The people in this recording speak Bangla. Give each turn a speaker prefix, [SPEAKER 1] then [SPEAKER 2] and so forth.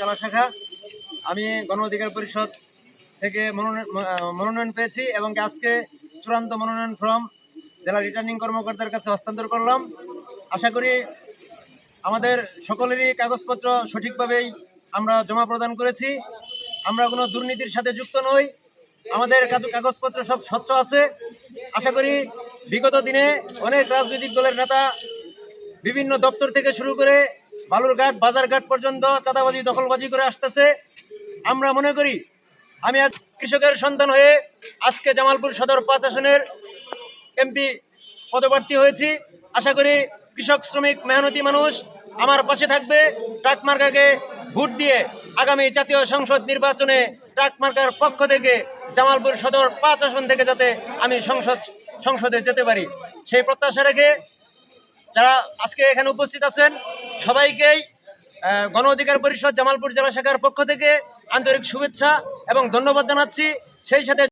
[SPEAKER 1] জেলা শাখা। আমি গণ অধিকার পরিষদ থেকে মনোনয়ন পেয়েছি এবং আজকে চূড়ান্ত মনোনয়ন ফর্ম জেলা রিটার্নিং কর্মকর্তার কাছে হস্তান্তর করলাম। আশা করি আমাদের সকলেরই কাগজপত্র সঠিকভাবেই আমরা জমা প্রদান করেছি। আমরা কোনো দুর্নীতির সাথে যুক্ত নই। আমাদের কাগজপত্র সব স্বচ্ছ আছে। আশা করি বিগত দিনে অনেক রাজনৈতিক দলের নেতা বিভিন্ন দপ্তর থেকে শুরু করে বালুরঘাট বাজারঘাট পর্যন্ত চাঁদাবাজি, দখলবাজি করে আসতেছে। আমরা মনে করি, আমি এক কৃষকের সন্তান হয়ে আজকে জামালপুর সদর পাঁচ আসনের এমপি পদপ্রার্থী হয়েছি। আশা করি কৃষক, শ্রমিক, মেহনতি মানুষ আমার পাশে থাকবে। ট্রাক মার্কাকে ভোট দিয়ে আগামী জাতীয় সংসদ নির্বাচনে ট্রাক মার্কার পক্ষ থেকে জামালপুর সদর পাঁচ আসন থেকে যাতে আমি সংসদ, সংসদে যেতে পারি। সেই প্রত্যাশা রেখে যারা আজকে এখানে উপস্থিত আছেন, সবাইকেই গণ অধিকার পরিষদ জামালপুর জেলা শাখার পক্ষ থেকে আন্তরিক শুভেচ্ছা এবং ধন্যবাদ জানাচ্ছি। সেই সাথে